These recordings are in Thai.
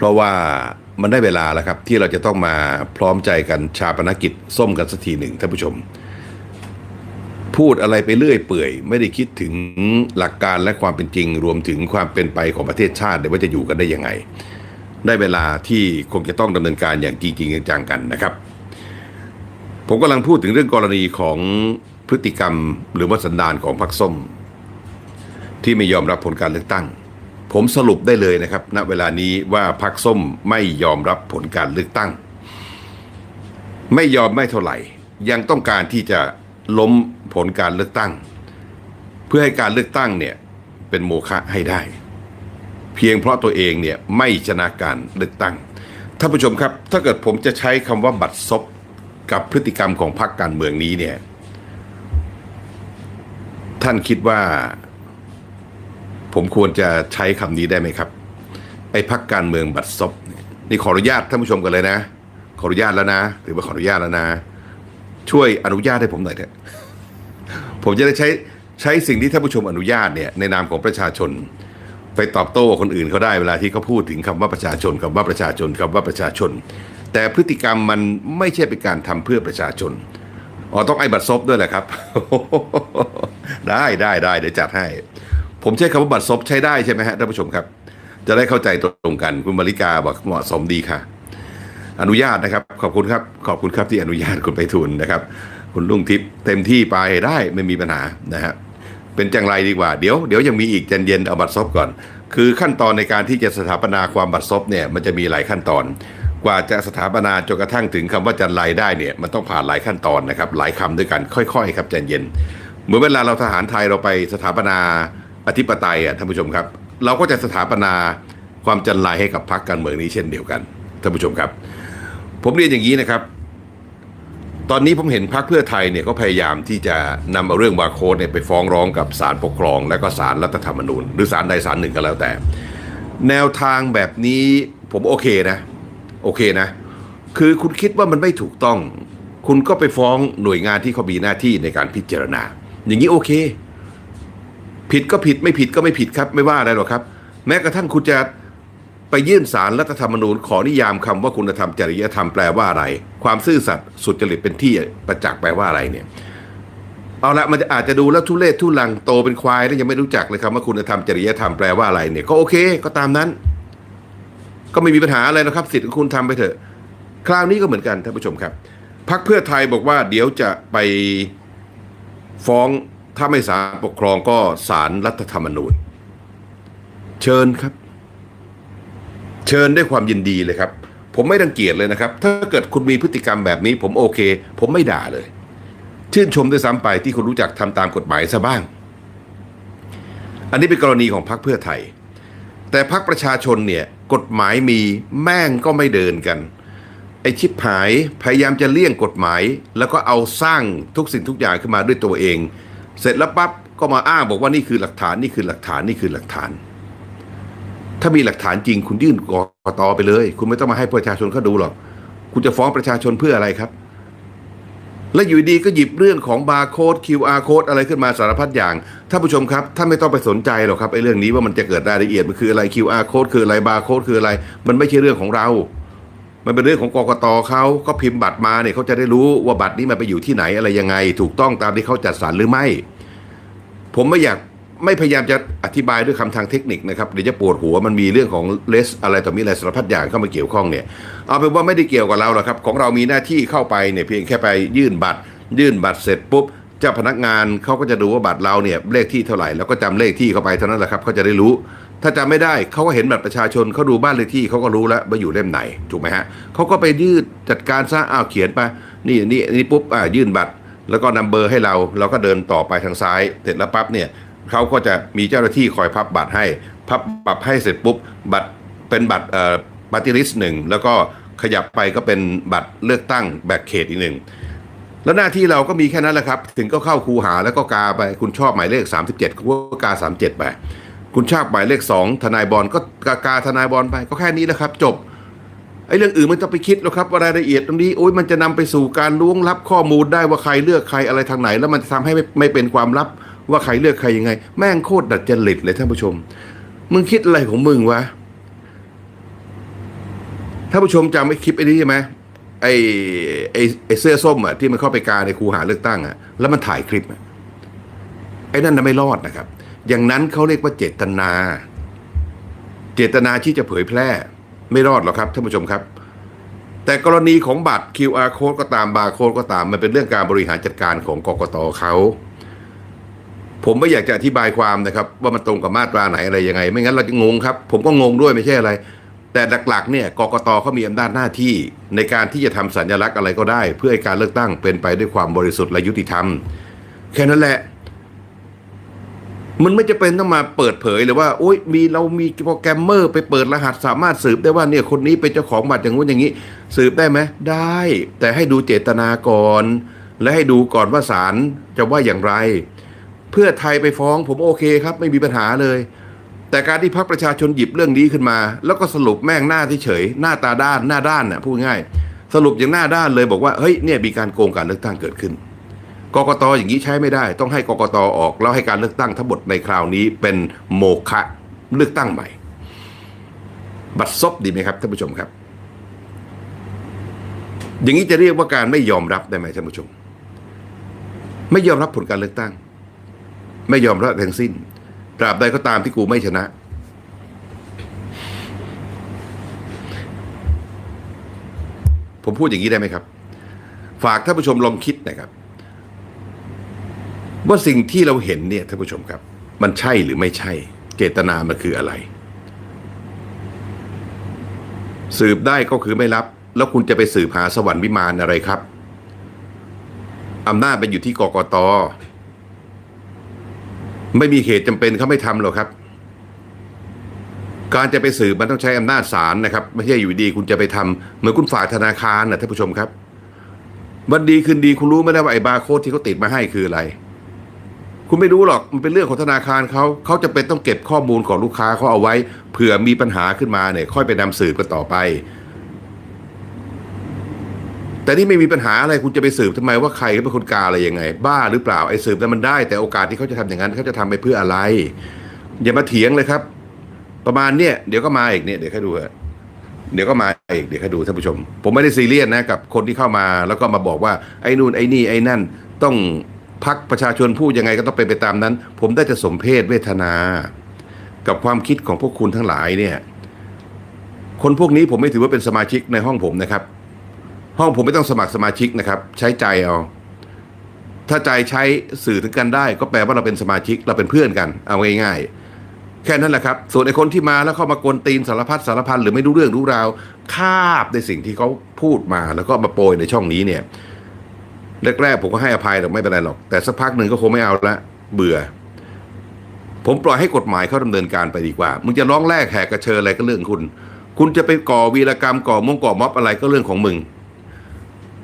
เพราะว่ามันได้เวลาแล้วครับ ที่เราจะต้องมาพร้อมใจกันชาปนกิจส้มกันสักทีหนึ่งท่านผู้ชม พูดอะไรไปเรื่อยเปื่อย ไม่ได้คิดถึงหลักการและความเป็นจริง รวมถึงความเป็นไปของประเทศชาติว่าจะอยู่กันได้ยังไง ได้เวลาที่คงจะต้องดำเนินการอย่างจริงๆจังกันนะครับ ผมกำลังพูดถึงเรื่องกรณีของพฤติกรรมหรือว่าสันดานของพรรคส้ม ที่ไม่ยอมรับผลการเลือกตั้ง ผมสรุปได้เลยนะครับ ณเวลานี้ว่าพรรคส้มไม่ยอมรับผลการเลือกตั้ง ไม่ยอมไม่เท่าไหร่ ยังต้องการที่จะล้มผลการเลือกตั้ง เพื่อให้การเลือกตั้งเนี่ยเป็นโมฆะให้ได้ เพียงเพราะตัวเองเนี่ยไม่ชนะการเลือกตั้งท่านผู้ชมครับ ถ้าเกิดผมจะใช้คำว่าบัตรซบกับพฤติกรรมของพรรคการเมืองนี้เนี่ย ท่านคิดว่า ผมควรจะใช้คำนี้ได้ไหมครับ ไอ้พักการเมืองบัตรซบนี่ขออนุญาตท่านผู้ชมกันเลยนะ ขออนุญาตแล้วนะถือว่าขออนุญาตแล้วนะ ช่วยอนุญาตให้ผมหน่อยเถอะผมจะได้ใช้ใช้สิ่งที่ท่านผู้ชมอนุญาตเนี่ยในนามของประชาชน ไปตอบโต้คนอื่นเขาได้เวลาที่เขาพูดถึงคำว่าประชาชนคำว่าประชาชนคำว่าประชาชน แต่พฤติกรรมมันไม่ใช่เป็นการทำเพื่อประชาชนอ๋อต้องไอ้บัตรซบด้วยแหละครับ ได้ได้ได้เดี๋ยวจัดให้ ผมใช้คำว่าบัตรซบใช้ได้ใช่ไหมฮะท่านผู้ชมครับ จะได้เข้าใจตรงกันคุณมาริกาบอกเหมาะสมดีค่ะ อนุญาตนะครับ ขอบคุณครับ ขอบคุณครับที่อนุญาตคุณไปทุนนะครับ คุณลุงทิพย์เต็มที่ไปได้ไม่มีปัญหานะฮะเป็นจังไรดีกว่า เดี๋ยวเดี๋ยวยังมีอีกใจเย็นๆเอาบัตรซบก่อน คือขั้นตอนในการที่จะสถาปนาความบัตรซบเนี่ยมันจะมีหลายขั้นตอนกว่าจะสถาปนาจนกระทั่งถึงคำว่าจันไรได้เนี่ยมันต้องผ่านหลายขั้นตอนนะครับ หลายคำด้วยกันค่อยๆครับใจเย็น เหมือนเวลาเราทหารไทยเราไปสถาปนา อธิปไตยอะท่านผู้ชมครับ เราก็จะสถาปนาความจันไรให้กับพรรคการเมืองนี้เช่นเดียวกันท่านผู้ชมครับ ผมเรียนอย่างนี้นะครับ ตอนนี้ผมเห็นพรรคเพื่อไทยเนี่ยก็พยายามที่จะนำเอาเรื่องวาโคดเนี่ยไปฟ้องร้องกับศาลปกครอง และก็ศาลรัฐธรรมนูญ หรือศาลใดศาลหนึ่งก็แล้วแต่ แนวทางแบบนี้ผมโอเคนะ โอเคนะ คือคุณคิดว่ามันไม่ถูกต้อง คุณก็ไปฟ้องหน่วยงานที่เขามีหน้าที่ในการพิจารณา อย่างนี้โอเค ผิดก็ผิดไม่ผิดก็ไม่ผิดครับ ไม่ว่าอะไรหรอกครับ แม้กระทั่งคุณจะไปยื่นสารรัฐธรรมนูญขอนิยามคำว่าคุณธรรมจริยธรรมแปลว่าอะไร ความซื่อสัตย์สุจริตเป็นที่ประจักษ์แปลว่าอะไรเนี่ยเอาละมันจะอาจจะดูแล้วทุเรศทุลังโตเป็นควายแล้วยังไม่รู้จักเลยครับว่าคุณธรรมจริยธรรมแปลว่าอะไรเนี่ยก็โอเคก็ตามนั้น ก็ไม่มีปัญหาอะไรนะครับ สิทธิ์ของคุณทำไปเถอะ คราวนี้ก็เหมือนกันท่านผู้ชมครับพักเพื่อไทยบอกว่าเดี๋ยวจะไปฟ้อง ถ้าไม่ศาลปกครองก็ศาลรัฐธรรมนูญ เชิญครับ เชิญด้วยความยินดีเลยครับ ผมไม่รังเกียจเลยนะครับ ถ้าเกิดคุณมีพฤติกรรมแบบนี้ ผมโอเค ผมไม่ด่าเลย ชื่นชมด้วยซ้ำไปที่คุณรู้จักทำตามกฎหมายซะบ้าง อันนี้เป็นกรณีของพรรคเพื่อไทย แต่พรรคประชาชนเนี่ยกฎหมายมีแม่งก็ไม่เดินกันไอชิบหายพยายามจะเลี่ยงกฎหมาย แล้วก็เอาสร้างทุกสิ่งทุกอย่างขึ้นมาด้วยตัวเอง เสร็จแล้วปั๊บก็มาอ้างบอกว่านี่คือหลักฐานนี่คือหลักฐานนี่คือหลักฐาน ถ้ามีหลักฐานจริงคุณยื่นกกตไปเลย คุณไม่ต้องมาให้ประชาชนเขาดูหรอก คุณจะฟ้องประชาชนเพื่ออะไรครับ และอยู่ดีก็หยิบเรื่องของบาร์โค้ด QR โค้ดอะไรขึ้นมาสารพัดอย่างท่านผู้ชมครับท่านไม่ต้องไปสนใจหรอกครับไอ้เรื่องนี้ว่ามันจะเกิดรายละเอียดมันคืออะไร QR โค้ดคืออะไรบาร์โค้ดคืออะไร มันไม่ใช่เรื่องของเรา มันเป็นเรื่องของกกตเขาก็พิมพ์บัตรมาเนี่ยเขาจะได้รู้ว่าบัตรนี้มันไปอยู่ที่ไหนอะไรยังไง ถูกต้องตามที่เขาจัดสรรหรือไม่ ผมไม่อยากไม่พยายามจะอธิบายด้วยคำทางเทคนิคนะครับเดี๋ยวจะปวดหัวมันมีเรื่องของเลสอะไรต่อมีอะไรสารพัดอย่างเข้ามาเกี่ยวข้องเนี่ยเอาเป็นว่าไม่ได้เกี่ยวกับเราหรอกครับ ของเรามีหน้าที่เข้าไปเนี่ยเพียงแค่ไปยื่นบัตร ยื่นบัตรเสร็จปุ๊บเจ้าพนักงานเขาก็จะดูว่าบัตรเราเนี่ยเลขที่เท่าไหร่แล้วก็จำเลขที่เข้าไปเท่านั้นแหละครับเขาจะได้รู้ ถ้าจำไม่ได้เขาก็เห็นบัตรประชาชนเขาดูบ้านเลขที่เขาก็รู้แล้วว่าอยู่เล่มไหนถูกไหมฮะเขาก็ไปยื่นจัดการซะอ้าวเขียนไปนี่นี่นี่ปุ๊บอ่ายื่นบัตร แล้วก็นำเบอร์ให้เราเราก็เดินต่อไปทางซ้าย เสร็จแล้วปั๊บเนี่ยเขาก็จะมีเจ้าหน้าที่คอยพับบัตรให้ พับปรับให้เสร็จปุ๊บบัตรเป็นบัตรเอ่อปฏิริษหนึ่งแล้วก็ขยับไปก็เป็นบัตรเลือกตั้งแบบเขตอีกหนึ่งแล้วหน้าที่เราก็มีแค่นั้นแหละครับ ถึงก็เข้าคูหาแล้วก็กาไปคุณชอบหมายเลข 37ก็กา 37ไป คุณชอบหมายเลข2ทนายบอลก็กากาทนายบอลไป ก็แค่นี้แหละครับ จบไอ้เรื่องอื่นไมันต้องไปคิดหรอกครับว่ารายละเอียดตรงนี้โอ้ยมันจะนำไปสู่การล้วงลับข้อมูลได้ว่าใครเลือกใครอะไรทางไหน แล้วมันจะทำให้ไม่ไม่เป็นความลับ ว่าใครเลือกใครยังไง แม่งโคตรดัดจริตเลยท่านผู้ชม มึงคิดอะไรของมึงวะถ้านผู้ชมจำไอ้คลิปไอ้นี้ใช่ไหมไอ้ไอ้ไอ้เสื้อส้มอะที่มันเข้าไปกาในคูหาเลือกตั้งอะแล้วมันถ่ายคลิปอะไอ้นั่นน่ะไม่รอดนะครับ อย่างนั้นเขาเรียกว่าเจตนา เจตนาที่จะเผยแพร่ไม่รอดหรอกครับท่านผู้ชมครับ แต่กรณีของบัตร QR code ก็ตามบาร์โค้ดก็ตาม มันเป็นเรื่องการบริหารจัดการของกกตเขาผมไม่อยากจะอธิบายความนะครับ ว่ามันตรงกับมาตราไหนอะไรยังไง ไม่งั้นเราจะงงครับ ผมก็งงด้วยไม่ใช่อะไร แต่หลักๆเนี่ยกกตเขามีอำนาจหน้าที่ ในการที่จะทำสัญลักษณ์อะไรก็ได้ เพื่อให้การเลือกตั้งเป็นไปด้วยความบริสุทธิ์และยุติธรรม แค่นั้นแหละ มันไม่จะเป็นต้องมาเปิดเผยเลยว่าโอ้ยมีเรามีโปรแกรมเมอร์ไปเปิดรหัสสามารถสืบได้ว่าเนี่ยคนนี้เป็นเจ้าของบัตรอย่างงู้นอย่างนี้ สืบได้ไหมได้ แต่ให้ดูเจตนาก่อน และให้ดูก่อนว่าศาลจะว่าอย่างไร เพื่อไทยไปฟ้องผมโอเคครับ ไม่มีปัญหาเลย แต่การที่พรรคประชาชนหยิบเรื่องนี้ขึ้นมา แล้วก็สรุปแม่งหน้าที่เฉยหน้าตาด้านหน้าด้านน่ะพูดง่าย สรุปอย่างหน้าด้านเลยบอกว่าเฮ้ยเนี่ยมีการโกงการเลือกตั้งเกิดขึ้น กกตอย่างนี้ใช้ไม่ได้ ต้องให้กกตออก แล้วให้การเลือกตั้งทั้งหมดในคราวนี้เป็นโมฆะเลือกตั้งใหม่ บัตรซบดีไหมครับท่านผู้ชมครับ อย่างนี้จะเรียกว่าการไม่ยอมรับได้ไหมท่านผู้ชม ไม่ยอมรับผลการเลือกตั้ง ไม่ยอมรับทั้งสิ้นตราบใดก็ตามที่กูไม่ชนะ ผมพูดอย่างนี้ได้ไหมครับ ฝากท่านผู้ชมลองคิดนะครับ ว่าสิ่งที่เราเห็นเนี่ยท่านผู้ชมครับ มันใช่หรือไม่ใช่ เจตนามันคืออะไร สืบได้ก็คือไม่รับ แล้วคุณจะไปสืบหาสวรรค์วิมานอะไรครับอำนาจเป็นอยู่ที่กกตไม่มีเหตุจำเป็นเขาไม่ทำหรอกครับ การจะไปสืบมันต้องใช้อำนาจศาลนะครับ ไม่ใช่อยู่ดีคุณจะไปทำเหมือนคุณฝากธนาคารนะท่านผู้ชมครับวันดีคืนดีคุณรู้ไหมได้ว่าไอ้บาร์โค้ดที่เขาติดมาให้คืออะไร คุณไม่รู้หรอกมันเป็นเรื่องของธนาคารเขาเขาจะเป็นต้องเก็บข้อมูลของลูกค้าเขาเอาไว้เผื่อมีปัญหาขึ้นมาเนี่ย ค่อยไปนำสืบกันต่อไป แต่นี่ไม่มีปัญหาอะไรคุณจะไปสืบทำไมว่าใครเป็นคนกาอะไรยังไง บ้าหรือเปล่าไอ้สืบนั้นมันได้ แต่โอกาสที่เขาจะทำอย่างนั้นเขาจะทำไปเพื่ออะไร อย่ามาเถียงเลยครับ ประมาณเนี่ยเดี๋ยวก็มาอีกเนี่ยเดี๋ยวให้ดูเถอะเดี๋ยวก็มาอีกเดี๋ยวให้ดูท่านผู้ชม ผมไม่ได้ซีเรียสนะกับ คนที่เข้ามาแล้วก็มาบอกว่าไอ้นู่นไอ้นี่ไอ้นั่นต้อง พักประชาชนพูดยังไงก็ต้องเป็นไปตามนั้น ผมได้จะสมเพศเวทนา กับความคิดของพวกคุณทั้งหลายเนี่ย คนพวกนี้ผมไม่ถือว่าเป็นสมาชิกในห้องผมนะครับ ห้องผมไม่ต้องสมัครสมาชิกนะครับ ใช้ใจเอาถ้าใจใช้สื่อถึงกันได้ ก็แปลว่าเราเป็นสมาชิกเราเป็นเพื่อนกัน เอาง่ายๆ แค่นั้นแหละครับ ส่วนไอ้คนที่มาแล้วเข้ามากวนตีนสารพัดสารพันหรือไม่รู้เรื่องรู้ราวคาบในสิ่งที่เขาพูดมาแล้วก็มาโปรยในช่องนี้เนี่ย แรกๆผมก็ให้อภัยหรอกไม่เป็นไรหรอก แต่สักพักหนึ่งก็คงไม่เอาละเบื่อ ผมปล่อยให้กฎหมายเขาดำเนินการไปดีกว่า มึงจะร้องแรกแหกกระเชิญอะไรก็เรื่องคุณ คุณจะไปก่อวีรกรรมก่อมงก่อม็อบอะไรก็เรื่องของมึง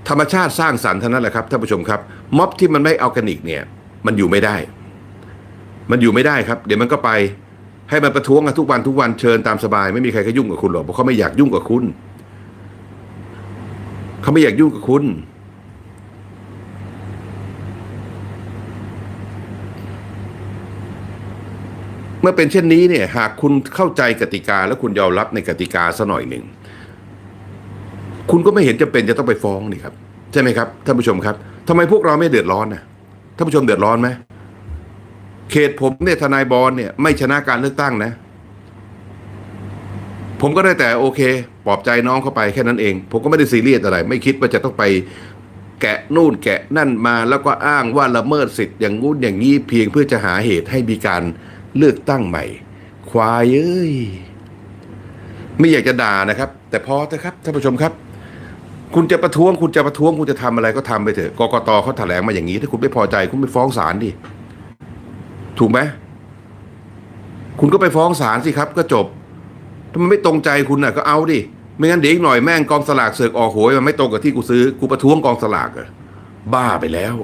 ธรรมชาติสร้างสรรค์เท่านั้นแหละครับท่านผู้ชมครับ ม็อบที่มันไม่เอาแกนิกเนี่ย มันอยู่ไม่ได้ มันอยู่ไม่ได้ครับ เดี๋ยวมันก็ไปให้มันประท้วงกันทุกวันทุกวันเชิญตามสบาย ไม่มีใครเขายุ่งกับคุณหรอกเพราะเขาไม่อยากยุ่งกับคุณเขาไม่อยากยุ่งกับคุณ มื่อเป็นเช่นนี้เนี่ยหากคุณเข้าใจกติกาและคุณยอมรับในกติกาซะหน่อยหนึ่ง คุณก็ไม่เห็นจำเป็นจะต้องไปฟ้องนี่ครับ ใช่ไหมครับท่านผู้ชมครับทำไมพวกเราไม่เดือดร้อนนะท่านผู้ชมเดือดร้อนไหมเขตผมเนี่ยทนายบอลเนี่ยไม่ชนะการเลือกตั้งนะ ผมก็ได้แต่โอเคปลอบใจน้องเข้าไปแค่นั้นเอง ผมก็ไม่ได้ซีเรียสอะไร ไม่คิดว่าจะต้องไปแกะนู่นแกะนั่นมาแล้วก็อ้างว่าละเมิดสิทธิ์อย่างงู้นอย่างนี้เพียงเพื่อจะหาเหตุให้มีการ เลือกตั้งใหม่ ควายเอ้ย ไม่อยากจะด่านะครับ แต่พอเถอะครับท่านผู้ชมครับ คุณจะประท้วง คุณจะประท้วง คุณจะทำอะไรก็ทำไปเถอะกกตเขาแถลงมาอย่างนี้ ถ้าคุณไม่พอใจ คุณไปฟ้องศาลดิถูกไหมคุณก็ไปฟ้องศาลสิครับ ก็จบ ถ้ามันไม่ตรงใจคุณน่ะก็เอาดิไม่งั้นเดี๋ยวอีกหน่อยแม่งกองสลากเสือกออกโหยมันไม่ตรงกับที่กูซื้อกูประท้วงกองสลากเหรอะบ้าไปแล้ว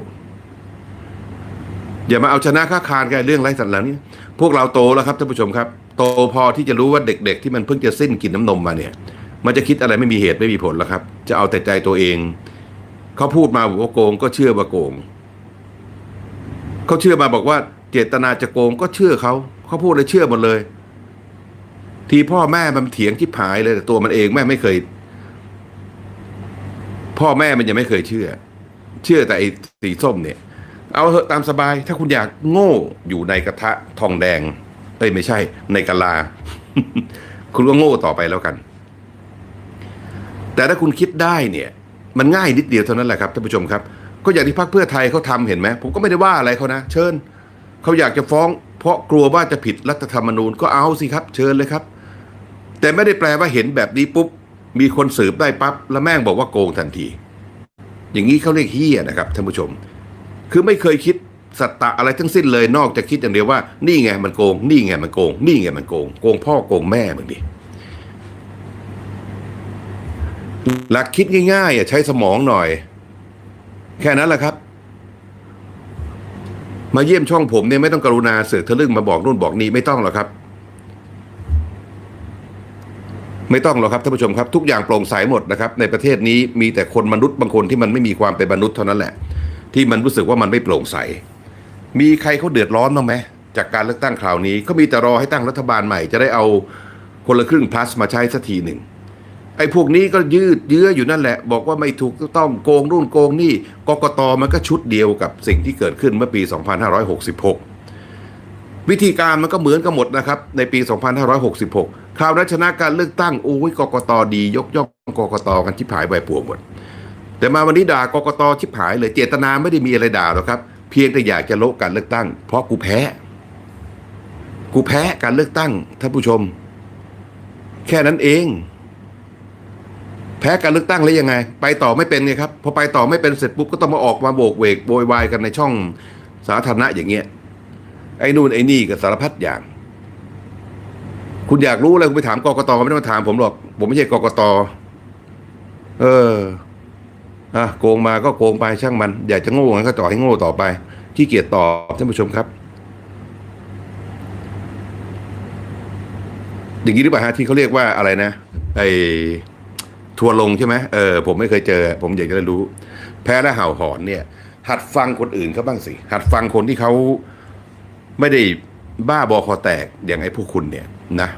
อย่ามาเอาชนะค่าคานกันเรื่องไร้สัตว์เหล่านี้พวกเราโตแล้วครับท่านผู้ชมครับ โตพอที่จะรู้ว่าเด็กๆ ที่มันเพิ่งจะสิ้นกินน้ำนมมาเนี่ย มันจะคิดอะไรไม่มีเหตุไม่มีผลแล้วครับ จะเอาแต่ใจตัวเอง เขาพูดมาบอกว่าโกงก็เชื่อว่าโกง เขาเชื่อมาบอกว่าเจตนาจะโกงก็เชื่อเขา เขาพูดเลยเชื่อหมดเลย ทีพ่อแม่มันเถียงที่ผายเลยแต่ตัวมันเองแม่ไม่เคย พ่อแม่มันยังไม่เคยเชื่อ เชื่อแต่ไอ้สีส้มเนี่ย เอาเถอะตามสบาย ถ้าคุณอยากโง่อยู่ในกระทะทองแดง เอ้ยไม่ใช่ ในกะลา คุณก็โง่ต่อไปแล้วกัน แต่ถ้าคุณคิดได้เนี่ย มันง่ายนิดเดียวเท่านั้นแหละครับท่านผู้ชมครับ ก็อย่างที่พรรคเพื่อไทยเขาทำเห็นไหมผมก็ไม่ได้ว่าอะไรเขานะ เชิญเขาอยากจะฟ้อง เพราะกลัวว่าจะผิดรัฐธรรมนูญก็เอาสิครับ เชิญเลยครับ แต่ไม่ได้แปลว่าเห็นแบบนี้ปุ๊บมีคนสืบได้ปั๊บแล้วแม่งบอกว่าโกงทันที อย่างนี้เขาเรียกเฮียนะครับท่านผู้ชม คือไม่เคยคิดสัตตะอะไรทั้งสิ้นเลยนอกจากคิดอย่างเดียวว่า นี่ไงมันโกง นี่ไงมันโกง นี่ไงมันโกง โกงพ่อโกงแม่มึงดิหลักคิดง่ายๆอะใช้สมองหน่อย แค่นั้นแหละครับ มาเยี่ยมช่องผมเนี่ยไม่ต้องกรุณาเสือกทะลึ่งมาบอกนู่นบอกนี่ไม่ต้องหรอกครับ ไม่ต้องหรอกครับท่านผู้ชมครับ ทุกอย่างโปร่งใสหมดนะครับ ในประเทศนี้มีแต่คนมนุษย์บางคนที่มันไม่มีความเป็นมนุษย์เท่านั้นแหละ ที่มันรู้สึกว่ามันไม่โปร่งใส มีใครเขาเดือดร้อนบ้างไหมจากการเลือกตั้งคราวนี้ก็มีแต่รอให้ตั้งรัฐบาลใหม่จะได้เอาคนละครึ่ง plus มาใช้สักทีหนึ่งไอ้พวกนี้ก็ยืดเยื้ออยู่นั่นแหละ บอกว่าไม่ถูกต้องโกงนู่นโกงนี่กกตมันก็ชุดเดียวกับสิ่งที่เกิดขึ้นเมื่อปี 2566 วิธีการมันก็เหมือนกันหมดนะครับ ในปี 2566 คราวนั้นชนะการเลือกตั้งโอ้ยกกตดี ยกย่องกกตกันชิบหายใบปวงหมด แต่มาวันนี้ด่ากกตชิบหายเลยเจตนาไม่ได้มีอะไรด่าหรอกครับ เพียงแต่อยากจะโละการเลือกตั้ง เพราะกูแพ้ กูแพ้การเลือกตั้งท่านผู้ชม แค่นั้นเอง แพ้การเลือกตั้งแล้วยังไง ไปต่อไม่เป็นไงครับพอไปต่อไม่เป็นเสร็จปุ๊บก็ต้องมาออกมาโบกเวกโวยวายกันในช่องสาธารณะอย่างเงี้ยไอ้นู่นไอ้นี่กับสารพัดอย่าง คุณอยากรู้อะไรคุณไปถามกกตไม่ต้องมาถามผมหรอก ผมไม่ใช่กกตเออ อะโกงมาก็โกงไปช่างมัน อยากจะโง่งั้นก็ต่อให้โง่ต่อไปขี้เกียจตอบท่านผู้ชมครับ อย่างนี้หรือเปล่าฮะที่เขาเรียกว่าอะไรนะไอทัวร์ลงใช่ไหมเออผมไม่เคยเจอ ผมอยากจะรู้ แพ้และเห่าหอนเนี่ย หัดฟังคนอื่นเขาบ้างสิ หัดฟังคนที่เขาไม่ได้บ้าบอคอแตกอย่างไอ้พวกคุณเนี่ยนะ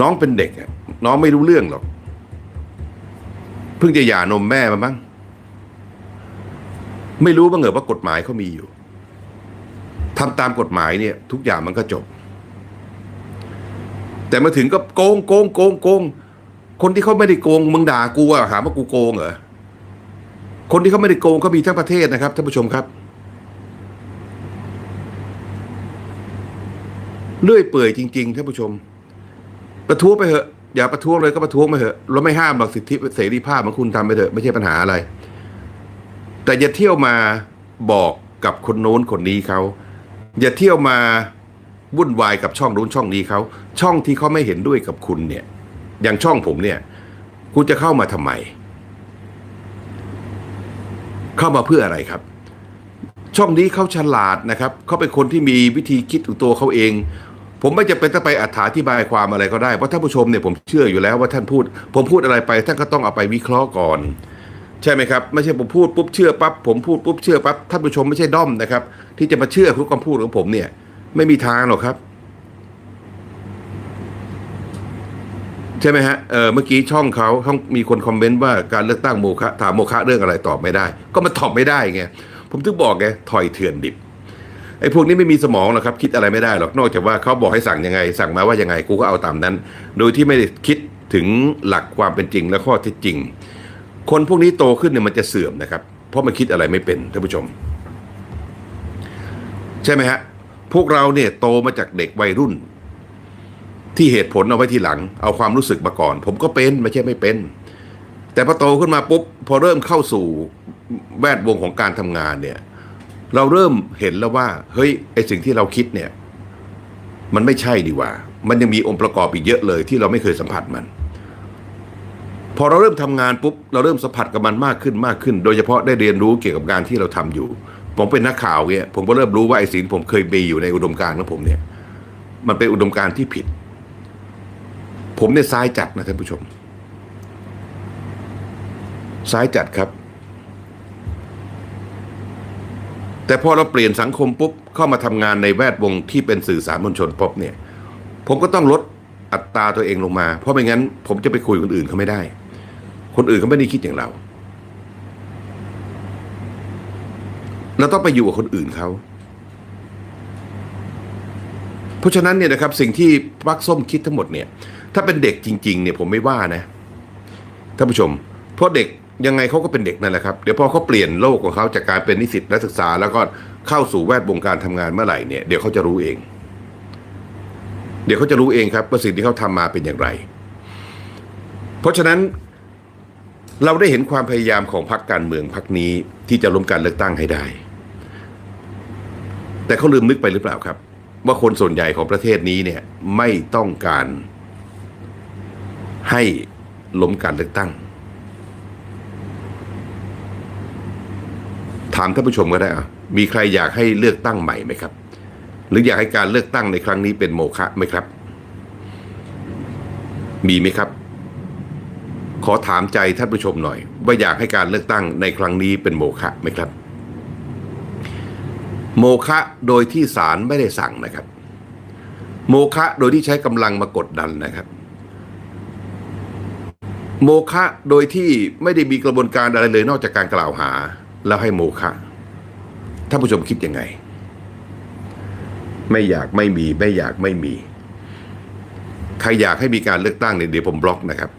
น้องเป็นเด็กน้องไม่รู้เรื่องหรอก เพิ่งจะหย่านมแม่มาบ้างไม่รู้บ้างเหรอว่ากฎหมายเขามีอยู่ทำตามกฎหมายเนี่ย ทุกอย่างมันก็จบ แต่มาถึงก็โกงโกงโกงโกงคนที่เขาไม่ได้โกงมึงด่ากูอะหาว่ากูโกงเหรอคนที่เขาไม่ได้โกงเขามีทั้งประเทศนะครับท่านผู้ชมครับ เลื่อยเปื่อยจริง ๆท่านผู้ชม ประท้วงไปเถอะ อย่าประท้วงเลยก็ประท้วงไปเถอะเราไม่ห้ามหรอกสิทธิเสรีภาพของคุณทำไปเถอะไม่ใช่ปัญหาอะไร แต่อย่าเที่ยวมาบอกกับคนโน้นคนนี้เขาอย่าเที่ยวมาวุ่นวายกับช่องนู้นช่องนี้เขาช่องที่เขาไม่เห็นด้วยกับคุณเนี่ย อย่างช่องผมเนี่ย คุณจะเข้ามาทำไม เข้ามาเพื่ออะไรครับ ช่องนี้เขาฉลาดนะครับเขาเป็นคนที่มีวิธีคิดของตัวเขาเอง ผมไม่จะเป็นต้องไปอธิบายความอะไรก็ได้เพราะท่านผู้ชมเนี่ยผมเชื่ออยู่แล้วว่าท่านพูด ผมพูดอะไรไปท่านก็ต้องเอาไปวิเคราะห์ก่อน ใช่ไหมครับไม่ใช่ผมพูดปุ๊บเชื่อปั๊บผมพูดปุ๊บเชื่อปั๊บท่านผู้ชมไม่ใช่ด้อมนะครับ ที่จะมาเชื่อทุกคำพูดของผมเนี่ย ไม่มีทางหรอกครับ ใช่ไหมฮะเออเมื่อกี้ช่องเขาช่องมีคนคอมเมนต์ว่าการเลือกตั้งโมฆะถามโมฆะเรื่องอะไรตอบไม่ได้ ก็มันตอบไม่ได้ไงผมถึงบอกไงถอยเถื่อนดิบ ไอ้พวกนี้ไม่มีสมองหรอกครับ คิดอะไรไม่ได้หรอกนอกจากว่าเขาบอกให้สั่งยังไง สั่งมาว่ายังไงกูก็เอาตามนั้น โดยที่ไม่ได้คิดถึงหลักความเป็นจริงและข้อเท็จจริง คนพวกนี้โตขึ้นเนี่ยมันจะเสื่อมนะครับ เพราะมันคิดอะไรไม่เป็นท่านผู้ชม ใช่ไหมฮะพวกเราเนี่ยโตมาจากเด็กวัยรุ่น ที่เหตุผลเอาไว้ทีหลัง เอาความรู้สึกมาก่อน ผมก็เป็นไม่ใช่ไม่เป็น แต่พอโตขึ้นมาปุ๊บพอเริ่มเข้าสู่แวดวงของการทำงานเนี่ย เราเริ่มเห็นแล้วว่า เฮ้ยไอสิ่งที่เราคิดเนี่ย มันไม่ใช่ดีว่า มันยังมีองค์ประกอบอีกเยอะเลยที่เราไม่เคยสัมผัสมัน พอเราเริ่มทำงานปุ๊บเราเริ่มสัมผัสกับมันมากขึ้นมากขึ้น โดยเฉพาะได้เรียนรู้เกี่ยวกับงานที่เราทำอยู่ ผมเป็นนักข่าวเนี่ยผมก็เริ่มรู้ว่าไอสิ่งผมเคยมีอยู่ในอุดมการณ์ของผมเนี่ย มันเป็นอุดมการณ์ที่ผิด ผมเนี่ยซ้ายจัดนะท่านผู้ชมซ้ายจัดครับ แต่พอเราเปลี่ยนสังคมปุ๊บเข้ามาทำงานในแวดวงที่เป็นสื่อสารมวลชนปุ๊บเนี่ย ผมก็ต้องลดอัตราตัวเองลงมา เพราะไม่งั้น ผมจะไปคุยกับคนอื่นเขาไม่ได้ คนอื่นเขาไม่ได้คิดอย่างเรา เราต้องไปอยู่กับคนอื่นเขาเพราะฉะนั้นเนี่ยนะครับสิ่งที่พักส้มคิดทั้งหมดเนี่ย ถ้าเป็นเด็กจริง ๆ เนี่ยผมไม่ว่านะท่านผู้ชม เพราะเด็ก ยังไงเขาก็เป็นเด็กนั่นแหละครับ เดี๋ยวพอเขาเปลี่ยนโลกของเขาจากการเป็นนิสิตนักศึกษา แล้วก็เข้าสู่แวดวงการทำงานเมื่อไหร่เนี่ยเดี๋ยวเขาจะรู้เอง เดี๋ยวเขาจะรู้เองครับว่าสิ่งที่เขาทำมาเป็นอย่างไร เพราะฉะนั้นเราได้เห็นความพยายามของพรรคการเมืองพรรคนี้ที่จะล้มการเลือกตั้งให้ได้ แต่เขาลืมนึกไปหรือเปล่าครับ ว่าคนส่วนใหญ่ของประเทศนี้เนี่ยไม่ต้องการให้ล้มการเลือกตั้ง ถามท่านผู้ชมก็ได้อะมีใครอยากให้เลือกตั้งใหม่ไหมครับ หรืออยากให้การเลือกตั้งในครั้งนี้เป็นโมฆะไหมครับ มีไหมครับ ขอถามใจท่านผู้ชมหน่อย ว่าอยากให้การเลือกตั้งในครั้งนี้เป็นโมฆะไหมครับ โมฆะโดยที่ศาลไม่ได้สั่งนะครับ โมฆะโดยที่ใช้กำลังมากดดันนะครับโมฆะโดยที่ไม่ได้มีกระบวนการอะไรเลยนอกจากการกล่าวหา แล้วให้โมฆะท่านผู้ชมคิดยังไง ไม่อยากไม่มีไม่อยากไม่มี ใครอยากให้มีการเลือกตั้งเนี่ยเดี๋ยวผมบล็อกนะครับ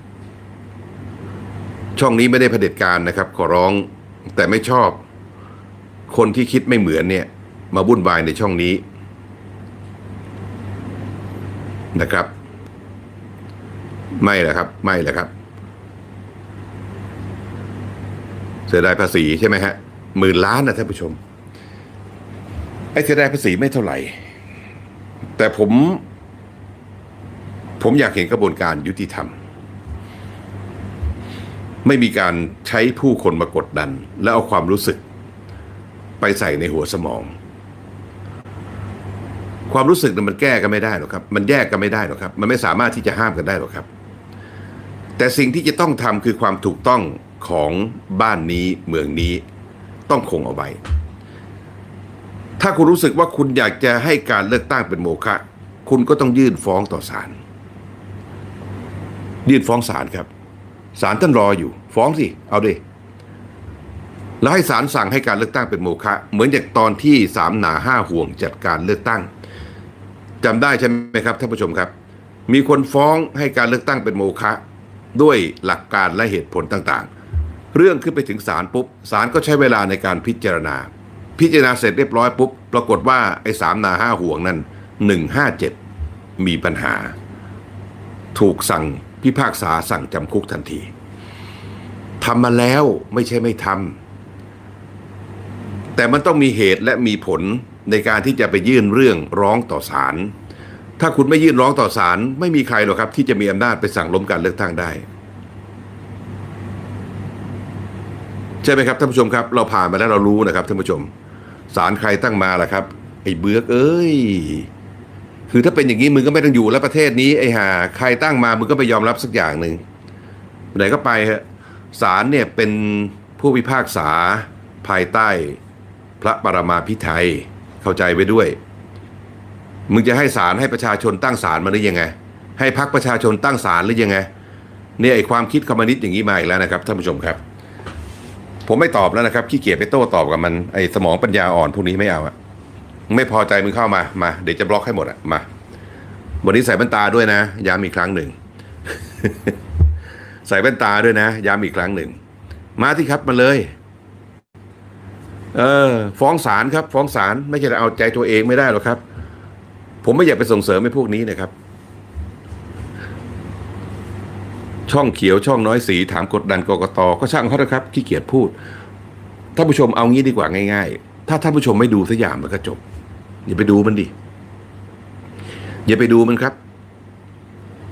ช่องนี้ไม่ได้เผด็จการนะครับ ขอร้องแต่ไม่ชอบ คนที่คิดไม่เหมือนเนี่ย มาวุ่นวายในช่องนี้นะครับ ไม่แหละครับ ไม่แหละครับ เสียดายภาษีใช่ไหมฮะหมื่นล้านนะท่านผู้ชมไอ้เสียดายภาษีไม่เท่าไหร่ แต่ผม ผมอยากเห็นกระบวนการยุติธรรม ไม่มีการใช้ผู้คนมากดดัน และเอาความรู้สึก ไปใส่ในหัวสมอง ความรู้สึกมันแก้กันไม่ได้หรอกครับ มันแยกกันไม่ได้หรอกครับ มันไม่สามารถที่จะห้ามกันได้หรอกครับ แต่สิ่งที่จะต้องทำคือความถูกต้อง ของบ้านนี้เมืองนี้ต้องคงเอาไว้ ถ้าคุณรู้สึกว่าคุณอยากจะให้การเลือกตั้งเป็นโมฆะคุณก็ต้องยื่นฟ้องต่อศาลยื่นฟ้องศาลครับศาลท่านรออยู่ ฟ้องสิ เอาดิแล้วให้ศาลสั่งให้การเลือกตั้งเป็นโมฆะเหมือนอย่างตอนที่สามหนาห้าห่วงจัดการเลือกตั้งจำได้ใช่ไหมครับท่านผู้ชมครับ มีคนฟ้องให้การเลือกตั้งเป็นโมฆะด้วยหลักการและเหตุผลต่างๆ เรื่องขึ้นไปถึงศาลปุ๊บศาลก็ใช้เวลาในการพิจารณา พิจารณาเสร็จเรียบร้อยปุ๊บปรากฏว่าไอ้สามนาห้าห่วงนั้นหนึ่งห้าเจ็ดมีปัญหา ถูกสั่งพิพากษาสั่งจำคุกทันทีทำมาแล้วไม่ใช่ไม่ทำแต่มันต้องมีเหตุและมีผลในการที่จะไปยื่นเรื่องร้องต่อศาลถ้าคุณไม่ยื่นร้องต่อศาลไม่มีใครหรอกครับ ที่จะมีอำนาจไปสั่งล้มการเลือกตั้งได้ ใช่ไหมครับท่านผู้ชมครับ เราผ่านมาแล้วเรารู้นะครับท่านผู้ชมศาลใครตั้งมาล่ะครับ ไอ้เบือกเอ้ยคือถ้าเป็นอย่างนี้มึงก็ไม่ต้องอยู่แล้วประเทศนี้ไอ้ห่าใครตั้งมามึงก็ไปยอมรับสักอย่างหนึ่งไหนก็ไปฮะศาลเนี่ยเป็นผู้พิพากษาภายใต้ พระปรมาภิไธยเข้าใจไว้ด้วย มึงจะให้ศาลให้ประชาชนตั้งศาลมาหรือยังไง ให้พักประชาชนตั้งศาลหรือยังไงเนี่ยไอ้ความคิดคอมมิวนิสต์อย่างนี้มาอีกแล้วนะครับท่านผู้ชมครับ ผมไม่ตอบแล้วนะครับขี้เกียจไปโต้ตอบกับมันไอ้สมองปัญญาอ่อนพวกนี้ไม่เอาอะไม่พอใจมึงเข้ามามาเดี๋ยวจะบล็อกให้หมดอะมาวันนี้ใส่แว่นตาด้วยนะย้ำอีกครั้งหนึ่ง ใส่แว่นตาด้วยนะย้ำอีกครั้งหนึ่ง มาที่ครับมาเลย เออ ฟ้องศาลครับ ฟ้องศาลไม่ใช่เอาใจตัวเองไม่ได้หรอกครับ ผมไม่อยากไปส่งเสริมให้พวกนี้นะครับ ช่องเขียวช่องน้อยสีถามกดดันกกตก็ช่างเขาเถอะครับขี้เกียจพูดท่านผู้ชมเอางี้ดีกว่าง่าย ๆ ถ้าท่านผู้ชมไม่ดูสักอย่างมันก็จบ อย่าไปดูมันดิอย่าไปดูมันครับ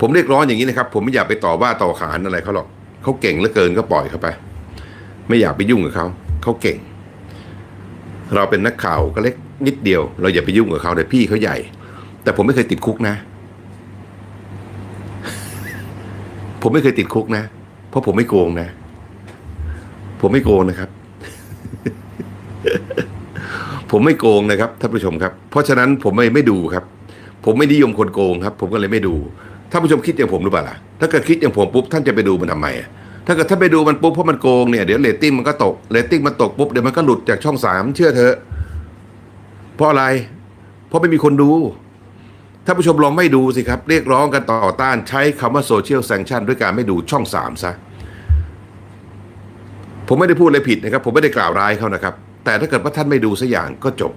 ผมเรียกร้องอย่างนี้นะครับ ผมไม่อยากไปต่อว่าต่อขานอะไรเขาหรอกเขาเก่งเหลือเกินก็ปล่อยเขาไป ไม่อยากไปยุ่งกับเขาเขาเก่ง เราเป็นนักข่าวก็เล็กนิดเดียว เราอย่าไปยุ่งกับเขาแต่พี่เขาใหญ่ แต่ผมไม่เคยติดคุกนะ ผมไม่เคยติดคุกนะ เพราะผมไม่โกงนะ ผมไม่โกงนะครับ ผมไม่โกงนะครับท่านผู้ชมครับ เพราะฉะนั้นผมไม่ไม่ดูครับ ผมไม่นิยมคนโกงครับ ผมก็เลยไม่ดูท่านผู้ชมคิดอย่างผมหรือเปล่าล่ะถ้าเกิดคิดอย่างผมปุ๊บท่านจะไปดูมันทำไมถ้าเกิดท่านไปดูมันปุ๊บเพราะมันโกงเนี่ยเดี๋ยวเรตติ้งมันก็ตกเรตติ้งมันตกปุ๊บเดี๋ยวมันก็หลุดจากช่องสามเชื่อเถอะเพราะอะไร เพราะไม่มีคนดู ท่านผู้ชมลองไม่ดูสิครับ เรียกร้องกันต่อต้านใช้คำว่าโซเชียลแซงชันด้วยการไม่ดูช่องสามซะ ผมไม่ได้พูดอะไรผิดนะครับ ผมไม่ได้กล่าวร้ายเขานะครับ แต่ถ้าเกิดว่าท่านไม่ดูสักอย่างก็จบ